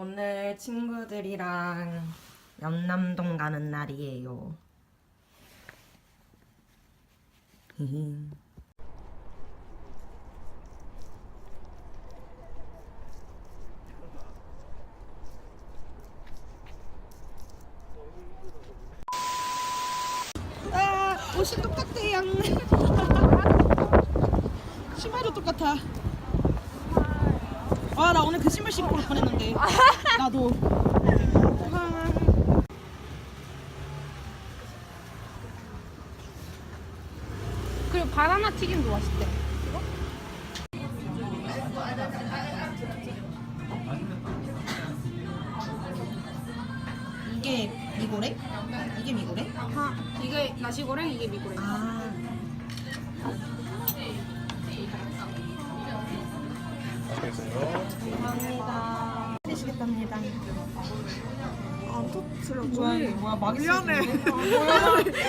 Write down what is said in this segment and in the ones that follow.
오늘 친구들이랑 연남동 가는 날이에요. 아, 옷이 똑같아요. 신발도 똑같아. 아, 나 오늘 그 신발 신고 올 뻔했는데. 나도. 그리고 바나나 튀김도 맛있대. 이게 미고래? 이게 미고래? 아, 이게 나시고랭, 이게 미고랭. 아. 감사합니다. 드시겠답니다. 안 터트려. 뭐야, 뭐야, 막 미안해.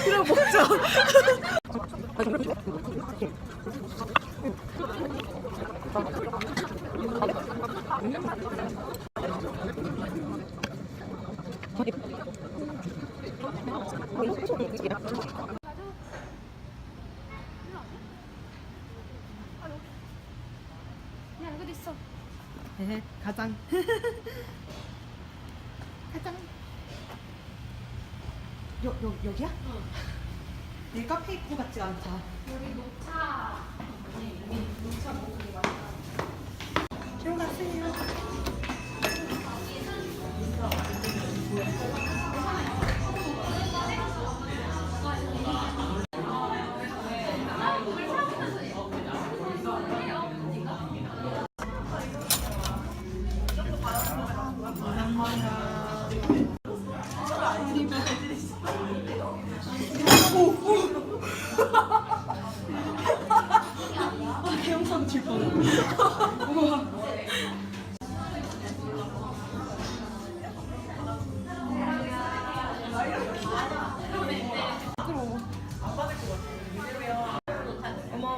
그럼 먹자. 그냥 여기도 있어. 헤헤, 가장. 가장. 여, 여, 여기야? 내 카페 입구 같지 않다. 여기 녹차. 들어가세요.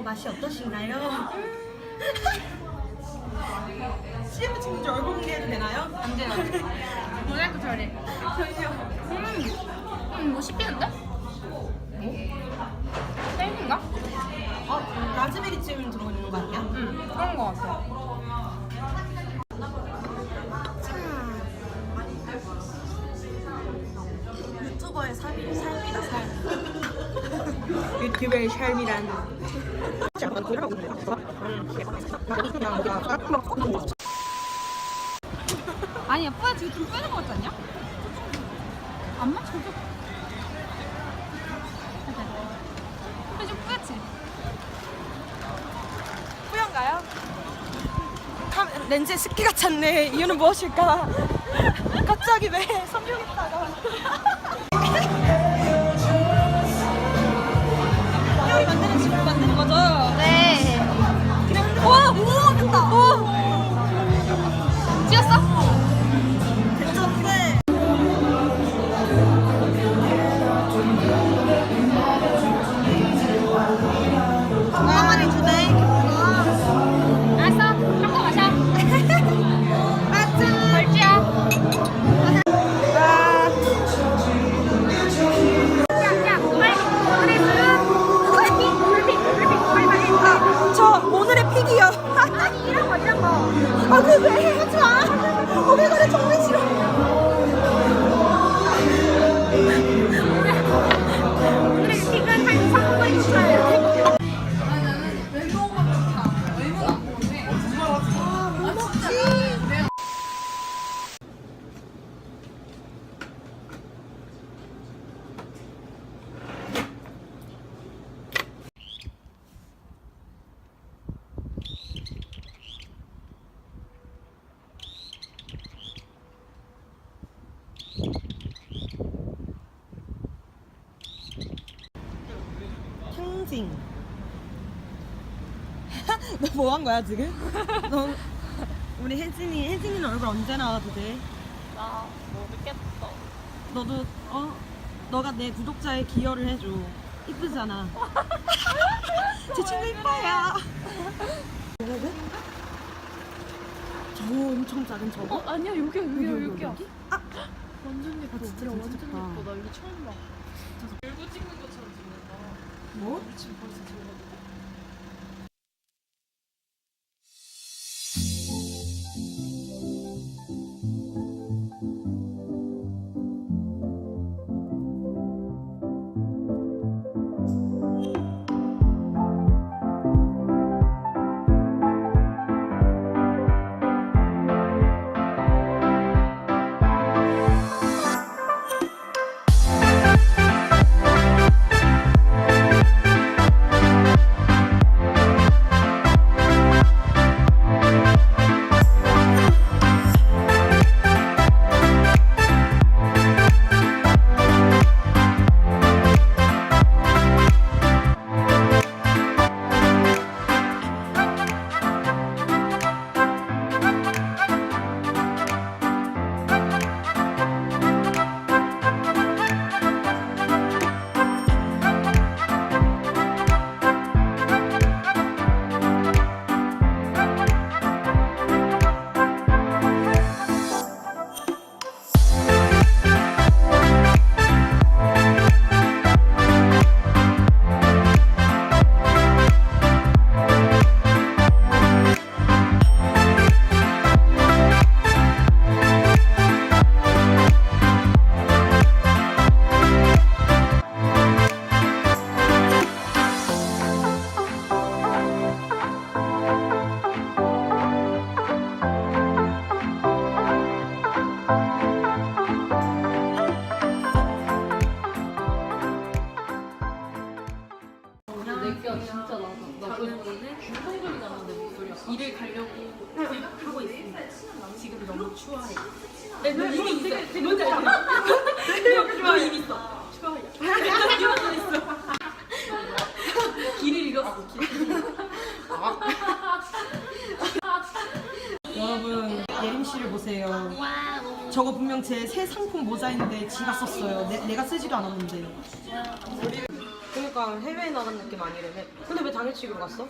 맛이 어떠신가요? CF 친구 얼굴 공개해도 되나요? 안 돼요. 모자이크 처리. 저희요. 음, 음, 뭐 씹히는데? 땡인가? 어 라즈베리 찜 들어있는 거 아니야? 응, 그런 거 같아. 유튜버의 삶이란. 아니, 예쁘야. 지금 좀 빼는 거 같지 않냐? 안 맞춰줘. 그래, 좀 뿌옇지? 뿌연가요? 카, 렌즈에 습기가 찼네. 이유는 무엇일까? 갑자기 왜 섬유했다가. 거죠? 네. 와, 오, 됐다. 오. 찍었어? 아, 그왜 하지 마. 오메가를 너 뭐 한 거야 지금? 너 우리 혜진이 혜진이는 얼굴 언제 나와도 돼? 나 모르겠어. 너도 어 너가 내 구독자에 기여를 해줘. 이쁘잖아. 제 친구 이뻐요. 저 엄청 작은 저거? 어 아니야 여기야 여기야 여기, 여기, 여기야. 여기? 아! 완전 예뻐. 진짜, 진짜 진짜 완전. 예뻐. 나 이거 처음 봐. 일부 찍는 것처럼 찍는다. 뭐? 지금 벌써 찍어가지고. 지금 너무 추워요. 네, 이미 있어. 뭔지 알지? 추워 이미 있어. 추워요. 이미 있어. 길을 잃었어. 길. 여러분 예림 씨를 보세요. 저거 분명 제 새 상품 모자인데 지가 썼어요. 내, 내가 쓰지도 않았는데. 그러니까 해외에 나간 느낌 아니래네. 근데 왜 당일치기로 갔어?